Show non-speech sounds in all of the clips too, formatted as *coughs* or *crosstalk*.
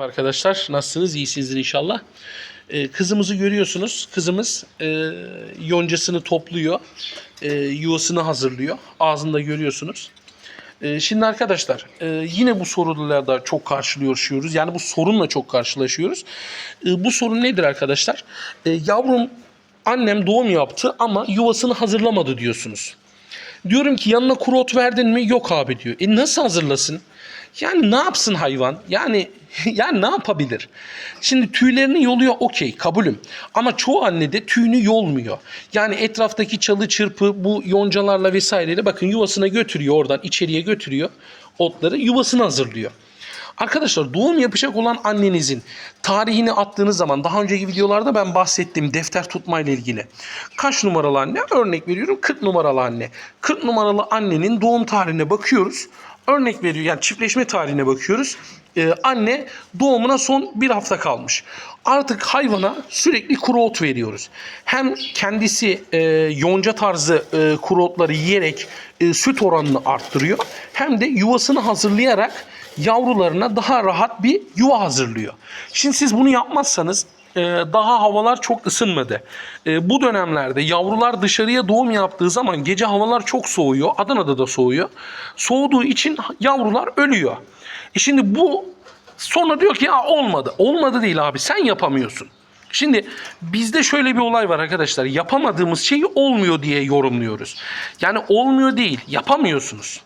Arkadaşlar nasılsınız? İyisinizdir inşallah. Ee, kızımızı görüyorsunuz. Kızımız e, yoncasını topluyor. E, yuvasını hazırlıyor. Ağzında görüyorsunuz. E, şimdi arkadaşlar e, yine bu sorularla çok karşılaşıyoruz. Yani bu sorunla çok karşılaşıyoruz. E, bu sorun nedir arkadaşlar? E, yavrum annem doğum yaptı ama yuvasını hazırlamadı diyorsunuz. Diyorum ki yanına kuru ot verdin mi? Yok abi diyor. E nasıl hazırlasın? Yani ne yapsın hayvan? Yani *laughs* yani ne yapabilir? Şimdi tüylerini yoluyor okey kabulüm. Ama çoğu anne de tüyünü yolmuyor. Yani etraftaki çalı çırpı bu yoncalarla vesaireyle bakın yuvasına götürüyor oradan içeriye götürüyor otları yuvasını hazırlıyor. Arkadaşlar doğum yapacak olan annenizin tarihini attığınız zaman daha önceki videolarda ben bahsettim defter tutma ile ilgili. Kaç numaralı anne? Örnek veriyorum 40 numaralı anne. 40 numaralı annenin doğum tarihine bakıyoruz. Örnek veriyor yani çiftleşme tarihine bakıyoruz. Ee, anne doğumuna son bir hafta kalmış. Artık hayvana sürekli kuru ot veriyoruz. Hem kendisi e, yonca tarzı e, kuru otları yiyerek e, süt oranını arttırıyor. Hem de yuvasını hazırlayarak yavrularına daha rahat bir yuva hazırlıyor. Şimdi siz bunu yapmazsanız e, daha havalar çok ısınmadı. E, bu dönemlerde yavrular dışarıya doğum yaptığı zaman gece havalar çok soğuyor. Adana'da da soğuyor. Soğuduğu için yavrular ölüyor. E şimdi bu sonra diyor ki ya olmadı. Olmadı değil abi sen yapamıyorsun. Şimdi bizde şöyle bir olay var arkadaşlar. Yapamadığımız şeyi olmuyor diye yorumluyoruz. Yani olmuyor değil, yapamıyorsunuz.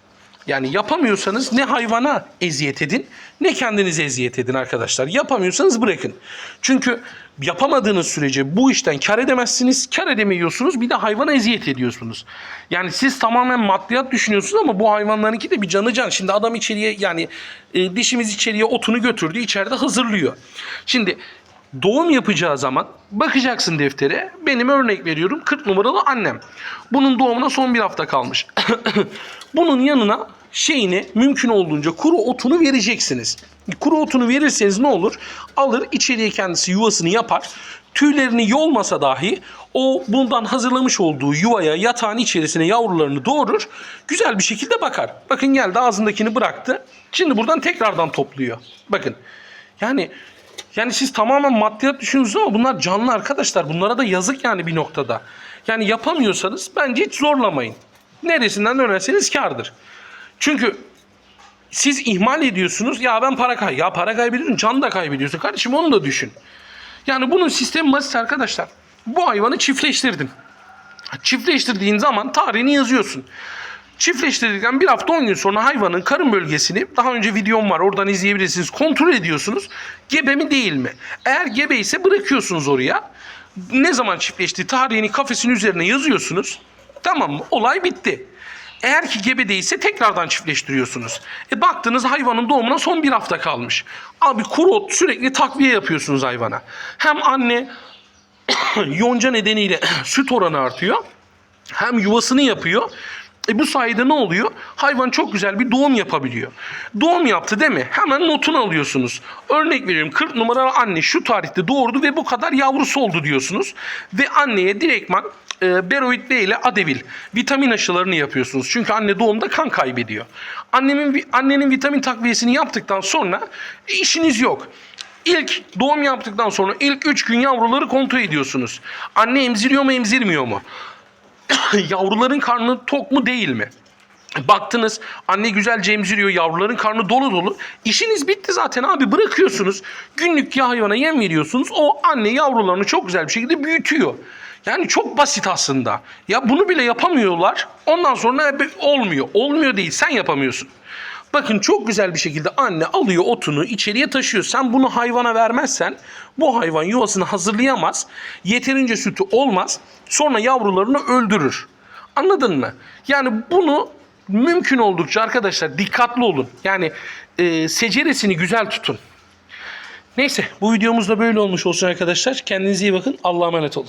Yani yapamıyorsanız ne hayvana eziyet edin ne kendinize eziyet edin arkadaşlar. Yapamıyorsanız bırakın. Çünkü yapamadığınız sürece bu işten kar edemezsiniz. Kar edemiyorsunuz bir de hayvana eziyet ediyorsunuz. Yani siz tamamen maddiyat düşünüyorsunuz ama bu hayvanlarınki de bir canı can. Şimdi adam içeriye yani e, dişimiz içeriye otunu götürdü içeride hazırlıyor. Şimdi doğum yapacağı zaman bakacaksın deftere. Benim örnek veriyorum 40 numaralı annem. Bunun doğumuna son bir hafta kalmış. *coughs* Bunun yanına şeyini mümkün olduğunca kuru otunu vereceksiniz. Kuru otunu verirseniz ne olur? Alır içeriye kendisi yuvasını yapar. Tüylerini yolmasa dahi o bundan hazırlamış olduğu yuvaya yatağın içerisine yavrularını doğurur. Güzel bir şekilde bakar. Bakın geldi ağzındakini bıraktı. Şimdi buradan tekrardan topluyor. Bakın yani yani siz tamamen maddiyat düşünüyorsunuz ama bunlar canlı arkadaşlar. Bunlara da yazık yani bir noktada. Yani yapamıyorsanız bence hiç zorlamayın. Neresinden dönerseniz kardır. Çünkü siz ihmal ediyorsunuz. Ya ben para kay. Ya para kaybediyorsun, can da kaybediyorsun. Kardeşim onu da düşün. Yani bunun sistemi basit arkadaşlar. Bu hayvanı çiftleştirdin. Çiftleştirdiğin zaman tarihini yazıyorsun. Çiftleştirdikten bir hafta 10 gün sonra hayvanın karın bölgesini daha önce videom var oradan izleyebilirsiniz. Kontrol ediyorsunuz. Gebe mi değil mi? Eğer gebe ise bırakıyorsunuz oraya. Ne zaman çiftleştiği tarihini kafesin üzerine yazıyorsunuz. Tamam mı? Olay bitti. Eğer ki gebe değilse tekrardan çiftleştiriyorsunuz. E baktınız hayvanın doğumuna son bir hafta kalmış. Abi kuru ot sürekli takviye yapıyorsunuz hayvana. Hem anne *coughs* yonca nedeniyle *coughs* süt oranı artıyor. Hem yuvasını yapıyor. E bu sayede ne oluyor? Hayvan çok güzel bir doğum yapabiliyor. Doğum yaptı değil mi? Hemen notunu alıyorsunuz. Örnek veriyorum 40 numaralı anne şu tarihte doğurdu ve bu kadar yavrusu oldu diyorsunuz. Ve anneye direktman e, Beroid B ile Adevil vitamin aşılarını yapıyorsunuz. Çünkü anne doğumda kan kaybediyor. Annemin annenin vitamin takviyesini yaptıktan sonra e, işiniz yok. İlk doğum yaptıktan sonra ilk 3 gün yavruları kontrol ediyorsunuz. Anne emziriyor mu emzirmiyor mu? *coughs* Yavruların karnı tok mu değil mi? Baktınız anne güzelce emziriyor yavruların karnı dolu dolu. İşiniz bitti zaten abi bırakıyorsunuz. Günlük ya hayvana yem veriyorsunuz. O anne yavrularını çok güzel bir şekilde büyütüyor. Yani çok basit aslında. Ya bunu bile yapamıyorlar. Ondan sonra olmuyor. Olmuyor değil sen yapamıyorsun. Bakın çok güzel bir şekilde anne alıyor otunu içeriye taşıyor. Sen bunu hayvana vermezsen bu hayvan yuvasını hazırlayamaz. Yeterince sütü olmaz. Sonra yavrularını öldürür. Anladın mı? Yani bunu mümkün oldukça arkadaşlar dikkatli olun. Yani e, seceresini güzel tutun. Neyse bu videomuz da böyle olmuş olsun arkadaşlar. Kendinize iyi bakın. Allah'a emanet olun.